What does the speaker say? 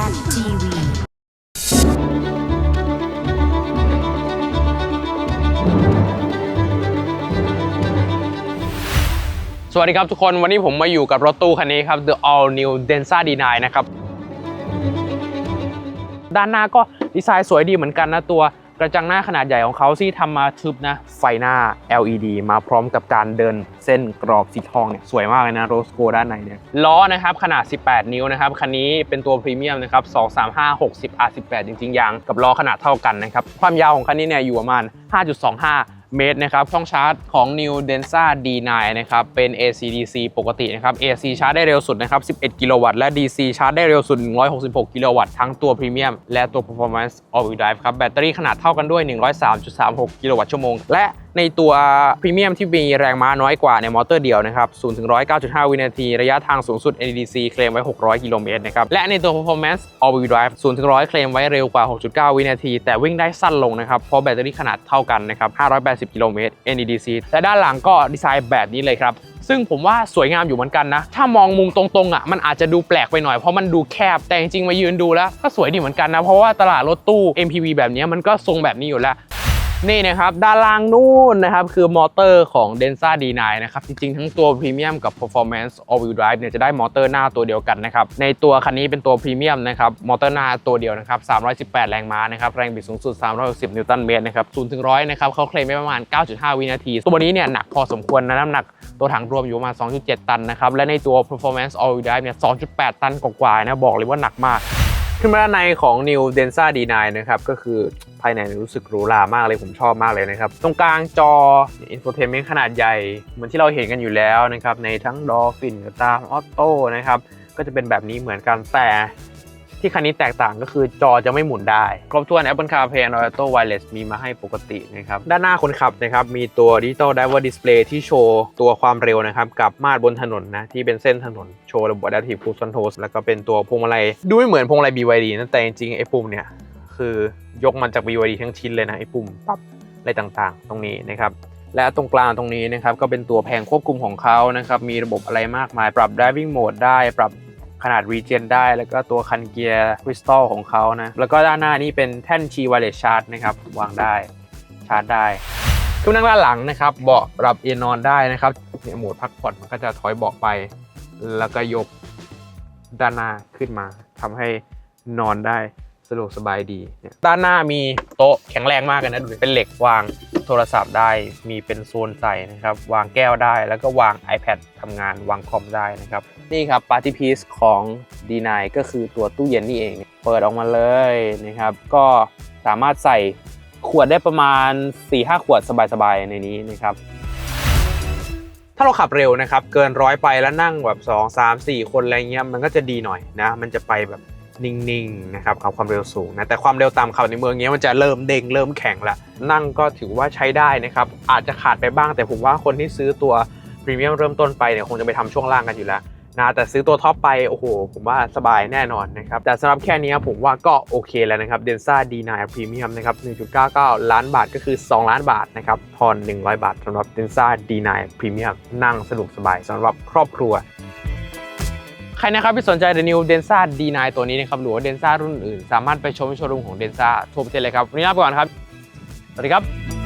Zen TV สวัสดีครับทุกคนวันนี้ผมมาอยู่กับรถตู้คันนี้ครับ The All New Denza D9 นะครับ ด้านหน้าก็ดีไซน์สวยดีเหมือนกันนะตัว กระจังหน้าขนาดใหญ่ของเขาที่ทำมาทึบนะ ไฟหน้า LED มาพร้อมกับการเดินเส้นกรอบสีทองเนี่ยสวยมากเลยนะโรสโกด้านในเนี่ยล้อนะครับขนาด 18 นิ้วนะครับ คันนี้เป็นตัวพรีเมียมนะครับ 235 60 R18 จริงๆยางกับล้อขนาดเท่ากันนะครับ ความยาวของคันนี้เนี่ยอยู่ประมาณ 5.25 เมตรนะครับ ช่องชาร์จของ New Densa D9 นะครับ เป็น AC/DC ปกตินะครับ AC ชาร์จได้เร็วสุดนะครับ 11 กิโลวัตต์ และ DC ชาร์จได้เร็วสุด 166 กิโลวัตต์ ทั้งตัวพรีเมียมและตัว Performance All Wheel Drive ครับ แบตเตอรี่ขนาดเท่ากันด้วย 103.36 กิโลวัตต์ชั่วโมง และ ในตัวพรีเมียมที่มีแรงม้าน้อยกว่าในมอเตอร์เดียวนะครับ0ถึง109.5 วินาที ระยะทางสูงสุด NEDC เคลมไว้ 600 กิโลเมตรนะครับ และในตัว Performance All Wheel Drive 0ถึง100 เคลมไว้เร็วกว่า 6.9 วินาที แต่วิ่งได้สั้นลงนะครับ เพราะแบตเตอรี่ขนาดเท่ากันนะครับ 580 กิโลเมตร NEDC และด้านหลังก็ดีไซน์แบบนี้เลยครับซึ่งผมว่าสวยงามอยู่เหมือนกันนะ ถ้ามองมุมตรงๆอะมันอาจจะดูแปลกไปหน่อยเพราะมันดูแคบ แต่จริงๆมายืนดูแล้วก็สวยดีเหมือนกันนะ เพราะว่าตลาดรถตู้ MPV แบบนี้มันก็ทรงแบบนี้อยู่แล้ว นี่นะครับด้านล่างนู่นนะครับ คือมอเตอร์ของ Denza D9 นะครับ จริงๆ ทั้งตัว Premium กับ Performance All Wheel Drive เนี่ยจะได้มอเตอร์หน้าตัวเดียวกันนะครับ ในตัวคันนี้เป็นตัว Premium นะครับ มอเตอร์หน้าตัวเดียวนะครับ 318 แรงม้านะครับ แรงบิดสูงสุด 360 นิวตันเมตรนะครับ0ถึง100 นะครับเขาเคลมไว้ประมาณ 9.5 วินาที ตัวนี้เนี่ยหนักพอสมควรนะน้ำหนักตัวถังรวมอยู่ประมาณ 2.7 ตันนะครับ และในตัว Performance All Wheel Drive เนี่ย 2.8 ตันกว่าๆนะบอกเลยว่าหนักมาก ขึ้นมาด้านในของ New Denza D9 นะครับ ก็คือภายในรู้สึกหรูหรามากเลยผมชอบมากเลยนะครับ ตรงกลางจอ Infotainment ขนาดใหญ่ เหมือนที่เราเห็นกันอยู่แล้วนะครับ ในทั้ง Dolphin ตาม Auto นะครับ ก็จะเป็นแบบนี้เหมือนกันแต่ ที่คันนี้แตกต่างก็คือจอจะไม่หมุนได้ ครบถ้วน Apple CarPlay and Auto Wireless มีมาให้ปกตินะครับ ด้านหน้าคนขับนะครับ มีตัว Digital Driver Display ที่โชว์ตัวความเร็วนะครับ กับมาตรบนถนนนะ ที่เป็นเส้นถนน โชว์ระบบ Adaptive Cruise Control แล้วก็เป็นตัวพวงมาลัย ดูไม่เหมือนพวงมาลัย BYD นะแต่จริงๆไอ้ปุ่มเนี่ย คือยกมันจาก BYD ทั้งชิ้นเลยนะไอ้ปุ่มปั๊บอะไรต่างๆ ตรงนี้นะครับและตรงกลางตรงนี้นะครับก็เป็นตัวแผงควบคุมของเขานะครับมีระบบอะไรมากมาย ปรับ driving mode ได้ ปรับ ขนาด regen ได้ แล้วก็ตัวคันเกียร์คริสตัลของเขานะ แล้วก็ด้านหน้านี่เป็นแท่นชี wireless charge นะครับ วางได้ชาร์จได้ขึ้นนั่งด้านหลังนะครับเบาะปรับเอนนอนได้นะครับเนี่ยโหมดพักผ่อนมันก็จะถอยเบาะไป แล้วก็ยกด้านหน้าขึ้นมาทำให้นอนได้สะดวกสบายดีเนี่ยด้านหน้ามีโต๊ะแข็งแรงมากเลยนะดูเป็นเหล็กวาง โทรศัพท์ได้ มีเป็นโซนใส่นะครับ วางแก้วได้ แล้วก็วาง iPad ทำงาน วางคอมได้นะครับ นี่ครับ Party Piece ของ D9 ก็คือตัวตู้เย็นนี่เอง เปิดออกมาเลยนะครับ ก็สามารถใส่ขวดได้ประมาณ 4-5 ขวดสบายๆ ในนี้นะครับถ้าเราขับเร็วนะครับ เกินร้อยไปแล้วนั่งแบบ 2 3 4 คนอะไรเงี้ยมันก็จะดีหน่อยนะ มันจะไปแบบ นิ่งๆนะครับขับความเร็วสูงนะแต่ความเร็วต่ำขับในเมืองเงี้ยมันจะเริ่มเด้งเริ่มแข็งละนั่งก็ถือว่าใช้ได้นะครับอาจจะขาดไปบ้าง แต่ผมว่าคนที่ซื้อตัวพรีเมียมเริ่มต้นไปเนี่ยคงจะไปทำช่วงล่างกันอยู่แล้วนะแต่ซื้อตัวท็อปไปโอ้โห ผมว่าสบายแน่นอนนะครับแต่สำหรับแค่นี้ผมว่าก็โอเคแล้วนะครับ Denza D9 Premium นะครับ 1.99 ล้านบาทก็คือ 2 ล้านบาทนะครับทอน 100 บาทสำหรับ Denza D9 Premium นั่งสะดวกสบายสำหรับครอบครัว ใครนะครับที่สนใจ The New Densa D9 ตัวนี้นะครับหรือว่า Densa รุ่นอื่น สามารถไปชมโชว์รูมของ Densa ทั่วประเทศเลยครับวันนี้ลาไปก่อนครับ สวัสดีครับ